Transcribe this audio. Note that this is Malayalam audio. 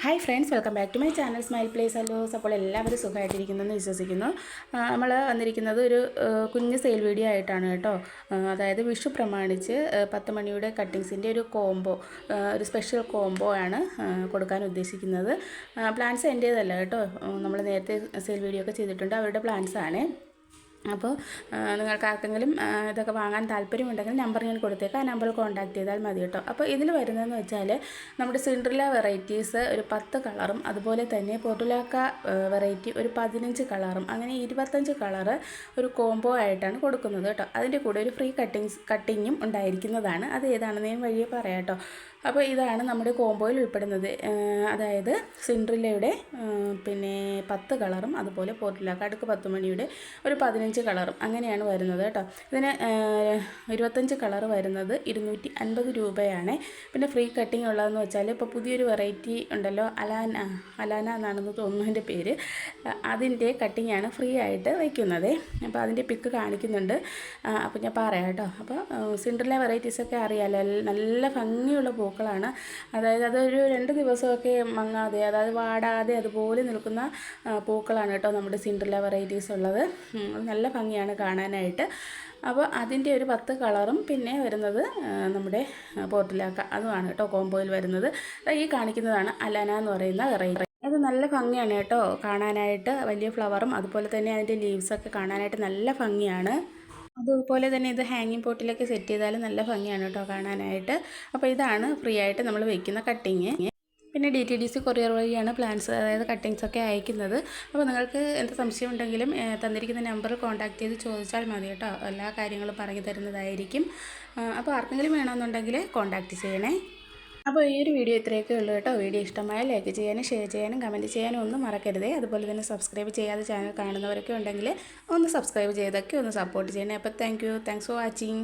Hi friends welcome back to my channel smile place അല്ലോസ് അപ്പോൾ എല്ലാവരും സുഖമായിട്ടിരിക്കുന്നെന്ന് വിശ്വസിക്കുന്നു. നമ്മൾ വന്നിരിക്കുന്നത് ഒരു കുഞ്ഞ് സെയിൽ വീഡിയോ ആയിട്ടാണ് കേട്ടോ. അതായത് വിഷു പ്രമാണിച്ച് പത്ത് മണിയുടെ കട്ടിങ്സിന്റെ ഒരു കോംബോ ഒരു സ്പെഷ്യൽ കോംബോ ആണ് കൊടുക്കാൻ ഉദ്ദേശിക്കുന്നത്. പ്ലാൻസ് എന്റേതല്ല കേട്ടോ. നമ്മൾ നേരത്തെ സെയിൽ വീഡിയോ ഒക്കെ ചെയ്തിട്ടുണ്ട്. അവരുടെ പ്ലാൻസ് ആണ്. അപ്പോൾ നിങ്ങൾക്ക് ആർക്കെങ്കിലും ഇതൊക്കെ വാങ്ങാൻ താല്പര്യമുണ്ടെങ്കിൽ നമ്പർ ഞാൻ കൊടുത്തേക്കാം. ആ നമ്പറിൽ കോൺടാക്ട് ചെയ്താൽ മതി കേട്ടോ. അപ്പോൾ ഇതിൽ വരുന്നതെന്ന് വെച്ചാൽ നമ്മുടെ സിൻഡ്രില വെറൈറ്റീസ് ഒരു പത്ത് കളറും അതുപോലെ തന്നെ പൊട്ടുലാക്ക വെറൈറ്റി ഒരു പതിനഞ്ച് കളറും അങ്ങനെ ഇരുപത്തഞ്ച് കളറ് ഒരു കോംബോ ആയിട്ടാണ് കൊടുക്കുന്നത് കേട്ടോ. അതിന്റെ കൂടെ ഒരു ഫ്രീ കട്ടിങ്സ് കട്ടിങ്ങും ഉണ്ടായിരിക്കുന്നതാണ്. അത് ഏതാണെന്ന് ഞാൻ വഴിയെ പറയാം കേട്ടോ. അപ്പോൾ ഇതാണ് നമ്മുടെ കോംബോയിൽ ഉൾപ്പെടുന്നത്. അതായത് സിൻഡ്രില്ലയുടെ പിന്നെ പത്ത് കളറും അതുപോലെ പോർട്ടിലാക്ക അടുക്ക് പത്ത് മണിയുടെ ഒരു പതിനഞ്ച് കളറും അങ്ങനെയാണ് വരുന്നത് കേട്ടോ. ഇതിന് ഇരുപത്തഞ്ച് കളർ വരുന്നത് ഇരുന്നൂറ്റി അൻപത് രൂപയാണ്. പിന്നെ ഫ്രീ കട്ടിങ് ഉള്ളതെന്ന് വെച്ചാൽ ഇപ്പോൾ പുതിയൊരു വെറൈറ്റി ഉണ്ടല്ലോ അലാന അലാന എന്നാണെന്ന് തോന്നുന്നതിന്റെ പേര്. അതിന്റെ കട്ടിങ്ങാണ് ഫ്രീ ആയിട്ട് വയ്ക്കുന്നത് അപ്പോൾ അതിന്റെ പിക്ക് കാണിക്കുന്നുണ്ട്. അപ്പോൾ ഞാൻ പറയാം കേട്ടോ. അപ്പോൾ സിൻഡറിലെ വെറൈറ്റീസൊക്കെ അറിയാമല്ലോ നല്ല ഭംഗിയുള്ള പൂക്കളാണ്. അതായത് അതൊരു രണ്ട് ദിവസമൊക്കെ മങ്ങാതെ അതായത് വാടാതെ അതുപോലെ നിൽക്കുന്ന പൂക്കളാണ് കേട്ടോ നമ്മുടെ സിൻഡറിലെ വെറൈറ്റീസ് ഉള്ളത്. അത് നല്ല ഭംഗിയാണ് കാണാനായിട്ട്. അപ്പോൾ അതിന്റെ ഒരു പത്ത് കളറും പിന്നെ വരുന്നത് നമ്മുടെ പോർട്ടിലാക്ക. അതുമാണ് കേട്ടോ കോംബോയിൽ വരുന്നത്. ഈ കാണിക്കുന്നതാണ് അലാന എന്ന് പറയുന്ന വെറൈറ്റി. അത് നല്ല ഭംഗിയാണ് കേട്ടോ കാണാനായിട്ട്. വലിയ ഫ്ലവറും അതുപോലെ തന്നെ അതിന്റെ ലീവ്സൊക്കെ കാണാനായിട്ട് നല്ല ഭംഗിയാണ്. അതുപോലെ തന്നെ ഇത് ഹാങ്ങിങ് പോട്ടിലൊക്കെ സെറ്റ് ചെയ്താലും നല്ല ഭംഗിയാണ് കേട്ടോ കാണാനായിട്ട്. അപ്പോൾ ഇതാണ് ഫ്രീ ആയിട്ട് നമ്മൾ വയ്ക്കുന്ന കട്ടിങ്. പിന്നെ D T D C courier വഴിയാണ് പ്ലാൻസ് അതായത് കട്ടിങ്സ് ഒക്കെ അയക്കുന്നത്. അപ്പോൾ നിങ്ങൾക്ക് എന്ത് സംശയം ഉണ്ടെങ്കിലും തന്നിരിക്കുന്ന നമ്പറിൽ കോൺടാക്ട് ചെയ്ത് ചോദിച്ചാൽ മതി കേട്ടോ. എല്ലാ കാര്യങ്ങളും പറഞ്ഞു തരുന്നതായിരിക്കും. അപ്പോൾ ആർക്കെങ്കിലും വേണമെന്നുണ്ടെങ്കിൽ കോൺടാക്ട് ചെയ്യണേ. അപ്പോൾ ഈ ഒരു വീഡിയോ ഇത്രയൊക്കെ ഉള്ളൂ കേട്ടോ. വീഡിയോ ഇഷ്ടമായ ലൈക്ക് ചെയ്യാനും ഷെയർ ചെയ്യാനും കമന്റ് ചെയ്യാനും ഒന്നും മറക്കരുതേ. അതുപോലെ തന്നെ സബ്സ്ക്രൈബ് ചെയ്യാതെ ചാനൽ കാണുന്നവരൊക്കെ ഉണ്ടെങ്കിൽ ഒന്ന് സബ്സ്ക്രൈബ് ചെയ്തൊക്കെ ഒന്ന് സപ്പോർട്ട് ചെയ്യണേ. അപ്പോൾ thank you thanks for watching